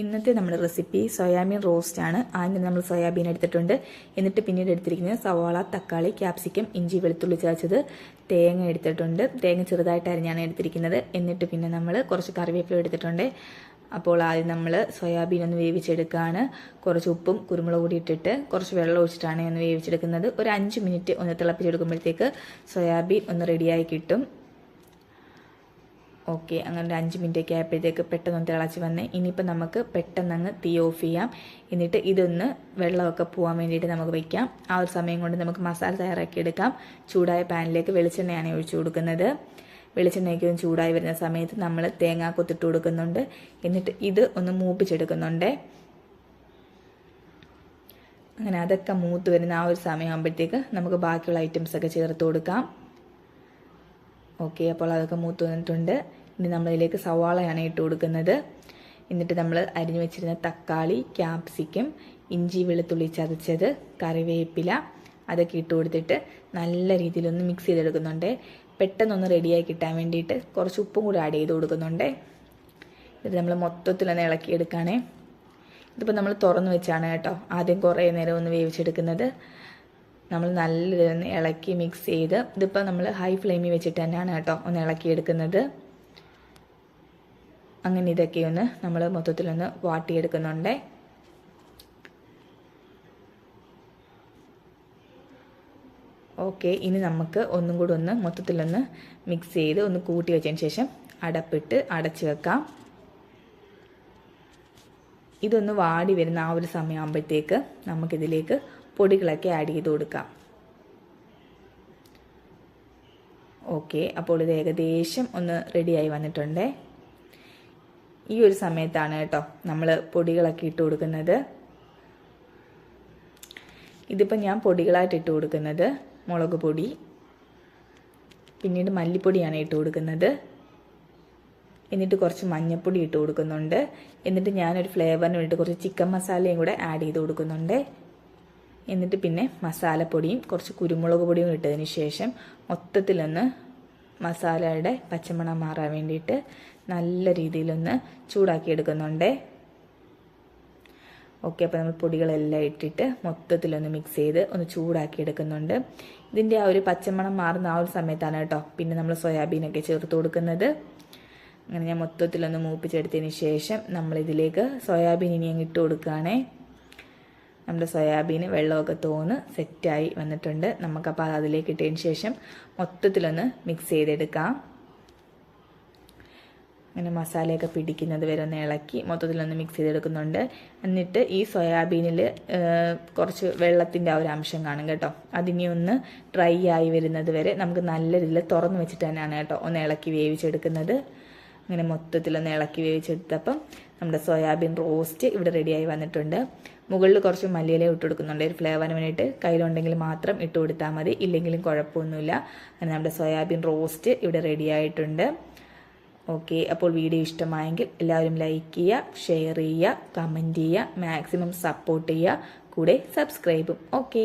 ഇന്നത്തെ നമ്മുടെ recipe soybean roast ആണ്. ആദ്യം നമ്മൾ സോയാബീൻ എടുത്തിട്ടുണ്ട്. എന്നിട്ട് പിന്നീട് എടുത്തിരിക്കുന്നത് സവാള തക്കാളി ക്യാപ്സിക്കം ഇഞ്ചി വെളുത്തുള്ളി ചതച്ചത് തേങ്ങ എടുത്തിട്ടുണ്ട്. തേങ്ങ ചെറുതായിട്ട് അരിഞ്ഞാണ് എടുത്തിരിക്കുന്നത്. എന്നിട്ട് പിന്നെ നമ്മൾ കുറച്ച് കറിവേപ്പില എടുത്തിട്ടുണ്ട്. അപ്പോൾ ആദ്യം നമ്മൾ സോയാബീൻ ഒന്ന് വേവിച്ചെടുക്കുകയാണ് കുറച്ച് ഉപ്പും കുരുമുളക് കൂടി ഇട്ടിട്ട് കുറച്ച് വെള്ളം ഒഴിച്ചിട്ടാണ് ഒന്ന് വേവിച്ചെടുക്കുന്നത്. ഒരു അഞ്ച് മിനിറ്റ് ഒന്ന് തിളപ്പിച്ചെടുക്കുമ്പോഴത്തേക്ക് സോയാബീൻ ഒന്ന് റെഡിയായി കിട്ടും. ഓക്കെ അങ്ങനെ ഒരു അഞ്ച് മിനിറ്റൊക്കെ ആയപ്പോഴത്തേക്ക് പെട്ടെന്ന് തിളച്ച് വന്ന് ഇനിയിപ്പോൾ നമുക്ക് പെട്ടെന്ന് അങ്ങ് തീ ഓഫ് ചെയ്യാം. എന്നിട്ട് ഇതൊന്ന് വെള്ളമൊക്കെ പോകാൻ വേണ്ടിയിട്ട് നമുക്ക് വയ്ക്കാം ആ ഒരു സമയം കൊണ്ട് നമുക്ക് മസാല തയ്യാറാക്കി എടുക്കാം. ചൂടായ പാനിലേക്ക് വെളിച്ചെണ്ണയാണ് ഒഴിച്ചു കൊടുക്കുന്നത്. വെളിച്ചെണ്ണയ്ക്ക് ഒന്ന് ചൂടായി വരുന്ന സമയത്ത് നമ്മൾ തേങ്ങ കൊത്തിട്ട് കൊടുക്കുന്നുണ്ട്. എന്നിട്ട് ഇത് ഒന്ന് മൂപ്പിച്ചെടുക്കുന്നുണ്ട്. അങ്ങനെ അതൊക്കെ മൂത്ത് വരുന്ന ആ ഒരു സമയമാകുമ്പോഴത്തേക്ക് നമുക്ക് ബാക്കിയുള്ള ഐറ്റംസൊക്കെ ചേർത്ത് കൊടുക്കാം. ഓക്കെ അപ്പോൾ അതൊക്കെ മൂത്ത് വന്നിട്ടുണ്ട്. ഇനി നമ്മളിതിലേക്ക് സവാളയാണ് ഇട്ട് കൊടുക്കുന്നത്. എന്നിട്ട് നമ്മൾ അരിഞ്ഞു വെച്ചിരുന്ന തക്കാളി ക്യാപ്സിക്കം ഇഞ്ചി വെളുത്തുള്ളി ചതച്ചത് കറിവേപ്പില അതൊക്കെ ഇട്ട് കൊടുത്തിട്ട് നല്ല രീതിയിലൊന്ന് മിക്സ് ചെയ്തെടുക്കുന്നുണ്ട്. പെട്ടെന്നൊന്ന് റെഡിയായി കിട്ടാൻ വേണ്ടിയിട്ട് കുറച്ച് ഉപ്പും കൂടി ആഡ് ചെയ്ത് കൊടുക്കുന്നുണ്ട്. ഇത് നമ്മൾ മൊത്തത്തിലൊന്ന് ഇളക്കിയെടുക്കുകയാണേ ഇതിപ്പോൾ നമ്മൾ തുറന്ന് വെച്ചാണ് കേട്ടോ ആദ്യം കുറേ നേരം ഒന്ന് വേവിച്ചെടുക്കുന്നത്. നമ്മൾ നല്ല ഇളക്കി മിക്സ് ചെയ്ത് ഇതിപ്പോൾ നമ്മൾ ഹൈ ഫ്ലെയിമിൽ വെച്ചിട്ട് തന്നെയാണ് കേട്ടോ ഒന്ന് ഇളക്കിയെടുക്കുന്നത്. അങ്ങനെ ഇതൊക്കെ ഒന്ന് നമ്മൾ മൊത്തത്തിലൊന്ന് വാട്ടിയെടുക്കുന്നുണ്ട്. ഓക്കെ ഇനി നമുക്ക് ഒന്നും കൂടി ഒന്ന് മൊത്തത്തിലൊന്ന് മിക്സ് ചെയ്ത് ഒന്ന് കൂട്ടി വെച്ചതിന് ശേഷം അടപ്പിട്ട് അടച്ചു വെക്കാം. ഇതൊന്ന് വാടി വരുന്ന ആ ഒരു സമയമാകുമ്പോഴത്തേക്ക് നമുക്കിതിലേക്ക് പൊടികളൊക്കെ ആഡ് ചെയ്ത് കൊടുക്കാം. ഓക്കെ അപ്പോൾ ഇത് ഏകദേശം ഒന്ന് റെഡിയായി വന്നിട്ടുണ്ട്. ഈ ഒരു സമയത്താണ് കേട്ടോ നമ്മൾ പൊടികളൊക്കെ ഇട്ട് കൊടുക്കുന്നത്. ഇതിപ്പോൾ ഞാൻ പൊടികളായിട്ട് ഇട്ട് കൊടുക്കുന്നത് മുളക് പൊടി. പിന്നീട് മല്ലിപ്പൊടിയാണ് ഇട്ട് കൊടുക്കുന്നത്. എന്നിട്ട് കുറച്ച് മഞ്ഞൾപ്പൊടി ഇട്ട് കൊടുക്കുന്നുണ്ട്. എന്നിട്ട് ഞാനൊരു ഫ്ലേവറിന് വേണ്ടിയിട്ട് കുറച്ച് ചിക്കൻ മസാലയും കൂടെ ആഡ് ചെയ്ത് കൊടുക്കുന്നുണ്ട്. എന്നിട്ട് പിന്നെ മസാലപ്പൊടിയും കുറച്ച് കുരുമുളക് പൊടിയും ഇട്ടതിന് ശേഷം മൊത്തത്തിലൊന്ന് മസാലയുടെ പച്ചമണം മാറാൻ വേണ്ടിയിട്ട് നല്ല രീതിയിലൊന്ന് ചൂടാക്കി എടുക്കുന്നുണ്ട് ഓക്കെ അപ്പോൾ നമ്മൾ പൊടികളെല്ലാം ഇട്ടിട്ട് മൊത്തത്തിലൊന്ന് മിക്സ് ചെയ്ത് ഒന്ന് ചൂടാക്കി എടുക്കുന്നുണ്ട് ഇതിന്റെ ആ ഒരു പച്ചമണം മാറുന്ന ആ ഒരു സമയത്താണ് കേട്ടോ പിന്നെ നമ്മൾ സോയാബീനൊക്കെ ചേർത്ത് കൊടുക്കുന്നത്. അങ്ങനെ ഞാൻ മൊത്തത്തിലൊന്ന് മൂപ്പിച്ചെടുത്തതിന് ശേഷം നമ്മളിതിലേക്ക് സോയാബീൻ ഇനി അങ്ങ് ഇട്ട് കൊടുക്കുകയാണേ. നമ്മുടെ സോയാബീന് വെള്ളമൊക്കെ തോന്ന് സെറ്റായി വന്നിട്ടുണ്ട്. നമുക്കപ്പോൾ അതിലേക്ക് ഇട്ടതിന് ശേഷം മൊത്തത്തിലൊന്ന് മിക്സ് ചെയ്തെടുക്കാം. അങ്ങനെ മസാലയൊക്കെ പിടിക്കുന്നത് വരെ ഒന്ന് ഇളക്കി മൊത്തത്തിലൊന്ന് മിക്സ് ചെയ്തെടുക്കുന്നുണ്ട്. എന്നിട്ട് ഈ സോയാബീനിൽ കുറച്ച് വെള്ളത്തിന്റെ ആ ഒരു അംശം കാണും കേട്ടോ. അതിനി ഒന്ന് ഡ്രൈ ആയി വരുന്നത് വരെ നമുക്ക് നല്ല രീതിയിൽ തുറന്ന് വെച്ചിട്ട് തന്നെയാണ് കേട്ടോ ഒന്ന് ഇളക്കി വേവിച്ചെടുക്കുന്നത്. അങ്ങനെ മൊത്തത്തിലൊന്ന് ഇളക്കി വേവിച്ചെടുത്തപ്പം നമ്മുടെ സോയാബീൻ റോസ്റ്റ് ഇവിടെ റെഡിയായി വന്നിട്ടുണ്ട്. മുകളിൽ കുറച്ച് മല്ലിയില ഇട്ട് കൊടുക്കുന്നുണ്ട്. ഒരു ഫ്ലേവറിന് വേണ്ടിയിട്ട് കയ്യിലുണ്ടെങ്കിൽ മാത്രം ഇട്ട് കൊടുത്താൽ മതി. ഇല്ലെങ്കിലും കുഴപ്പമൊന്നുമില്ല. അങ്ങനെ നമ്മുടെ സോയാബീൻ റോസ്റ്റ് ഇവിടെ റെഡിയായിട്ടുണ്ട്. ഓക്കെ അപ്പോൾ വീഡിയോ ഇഷ്ടമായെങ്കിൽ എല്ലാവരും ലൈക്ക് ചെയ്യുക ഷെയർ ചെയ്യുക കമന്റ് ചെയ്യുക മാക്സിമം സപ്പോർട്ട് ചെയ്യുക. കൂടെ സബ്സ്ക്രൈബും ഓക്കെ